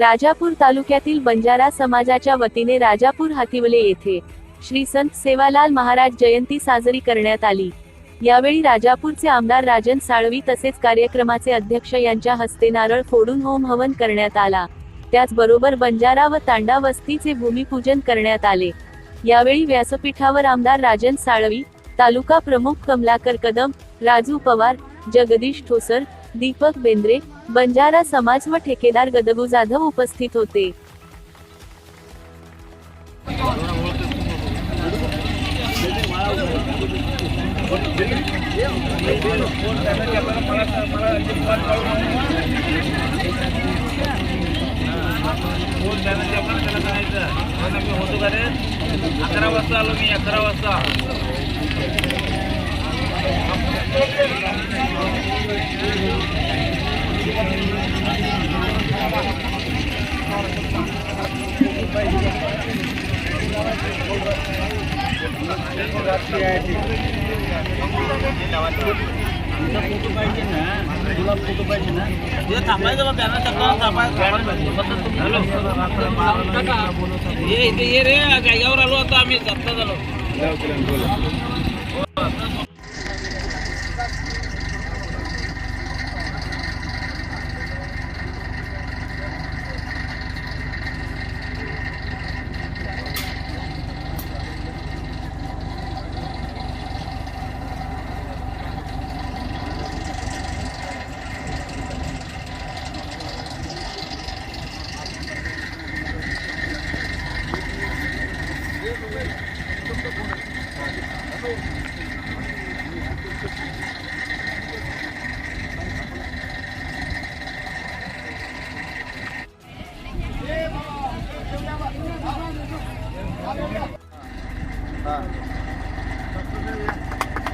राजापूर तालुक्यातील बंजारा समाजाच्या वतीने राजापूर हातिवले येथे श्री संत सेवालाल महाराज जयंती साजरी करण्यात आली. यावेळी राजापूरचे आमदार राजन साळवी तसेच कार्यक्रमाचे अध्यक्ष यांच्या हस्ते नारळ फोडून होम हवन करण्यात आला. त्याचबरोबर बंजारा व तांडा वस्तीचे भूमिपूजन करण्यात आले. यावेळी व्यासपीठावर आमदार राजन साळवी तालुका प्रमुख कमलाकर कदम राजू पवार जगदीश ठोसर दीपक बेंद्रे बंजारा समाज व ठेकेदार गदगू जाधव उपस्थित होते. अकरा वाजता आलो मी अकरा वाजता. ये रे जाग्यावर आलो आता आम्ही जास्त झालो.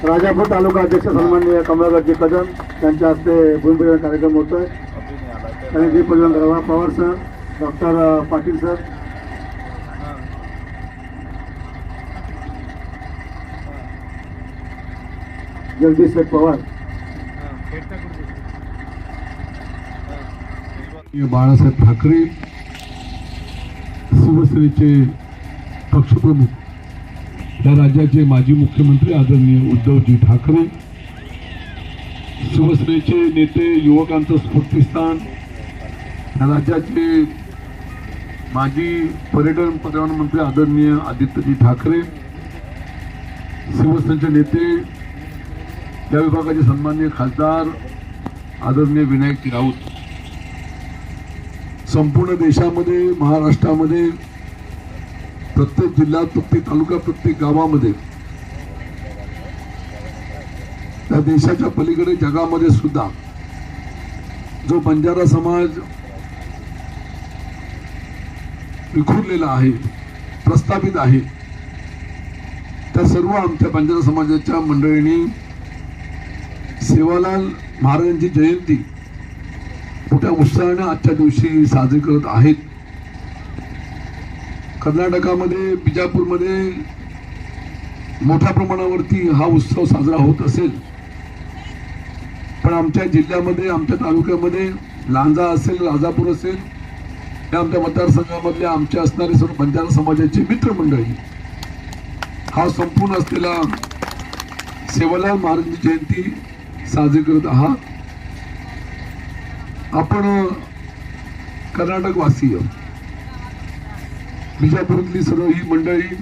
राजापूर तालुका अध्यक्ष सन्माननीय कमलाकरजी कदम यांच्या हस्ते भूमिपूजन कार्यक्रम होतोय. आणि दीपपूजन करावा Pawar sir doctor Patil sir. Jagdish saheb Pawar. Balasaheb Thackeray शिवसेनेचे पक्षप्रमुख. या राज्याचे माजी मुख्यमंत्री आदरणीय उद्धवजी ठाकरे शिवसेनेचे नेते युवकांचं स्फूर्तीस्थान या राज्याचे माजी पर्यटन पर्यावरण मंत्री आदरणीय आदित्यजी ठाकरे शिवसेनेचे नेते या विभागाचे सन्माननीय खासदार आदरणीय विनायकजी राऊत. संपूर्ण देशामध्ये महाराष्ट्रामध्ये प्रत्येक जिल्ह्यात प्रत्येक तालुका प्रत्येक गावामध्ये त्या देशाच्या पलीकडे जगामध्ये सुद्धा जो बंजारा समाज विखुरलेला आहे प्रस्थापित आहे त्या सर्व आमच्या बंजारा समाजाच्या मंडळींनी सेवालाल महाराजांची जयंती मोठ्या उत्साहाने आजच्या दिवशी साजरी करत आहेत. कर्नाटकामध्ये बिजापूरमध्ये मोठ्या प्रमाणावरती हा उत्सव साजरा होत असेल. पण आमच्या जिल्ह्यामध्ये आमच्या तालुक्यामध्ये लांजा असेल राजापूर असेल या आमच्या मतदारसंघामधल्या आमच्या असणारे सर्व बंजारा समाजाचे मित्रमंडळी हा संपूर्ण असलेला सेवालाल महाराजांची जयंती साजरी करत आहात. आपण कर्नाटक वासीय सर्व ही मंडळी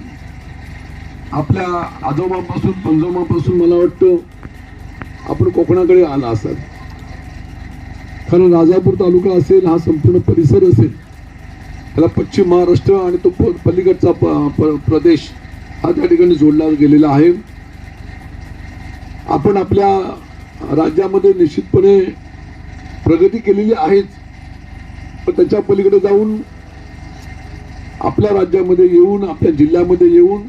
आपल्या आजोबापासून पंजोबापासून मला वाटतं आपण कोकणाकडे आला असाल. कारण राजापूर तालुका असेल हा संपूर्ण परिसर असेल त्याला पश्चिम महाराष्ट्र आणि तो पलीकडचा प- प- प्रदेश हा त्या ठिकाणी जोडला गेलेला आहे. आपण आपल्या राज्यामध्ये निश्चितपणे प्रगती केलेली आहेच. पण त्याच्या पलीकडे जाऊन आपल्या राज्यामध्ये येऊन आपल्या जिल्ह्यामध्ये येऊन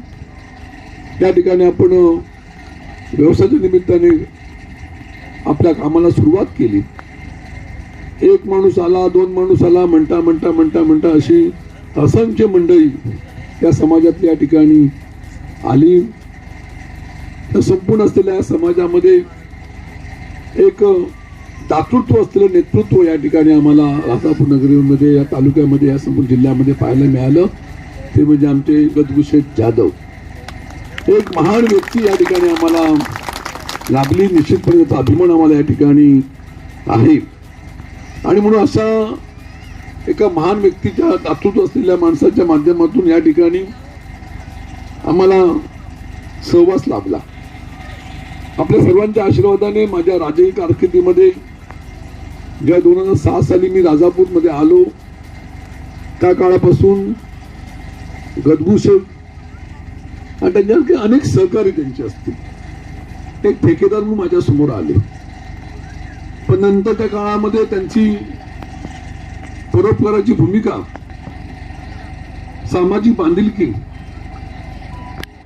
त्या ठिकाणी आपण व्यवसायाच्या निमित्ताने आपल्या कामाला सुरुवात केली. एक माणूस आला दोन माणूस आला म्हणता म्हणता म्हणता म्हणता अशी असंख्य मंडळी या समाजातल्या ठिकाणी आली. त्या संपूर्ण असलेल्या समाजामध्ये एक दातृत्व असलेलं नेतृत्व या ठिकाणी आम्हाला राजापूर नगरीमध्ये या तालुक्यामध्ये या संपूर्ण जिल्ह्यामध्ये पाहायला मिळालं. ते म्हणजे आमचे गदगुशेठ जाधव. एक महान व्यक्ती या ठिकाणी आम्हाला लाभली निश्चितपणे त्याचा अभिमान आम्हाला या ठिकाणी आहे. आणि म्हणून अशा एका महान व्यक्तीच्या दातृत्व असलेल्या माणसाच्या माध्यमातून या ठिकाणी आम्हाला सहवास लाभला. आपल्या सर्वांच्या आशीर्वादाने माझ्या राजकीय कारकिर्दीमध्ये जेव्हा दोन हजार सहा साली मी राजापूरमध्ये आलो त्या काळापासून गदभूषण आणि त्यांच्यासारखे अनेक सहकारी त्यांचे असतील. एक ठेकेदार म्हणून माझ्यासमोर आले. पण नंतर त्या काळामध्ये त्यांची परोपकाराची भूमिका सामाजिक बांधिलकी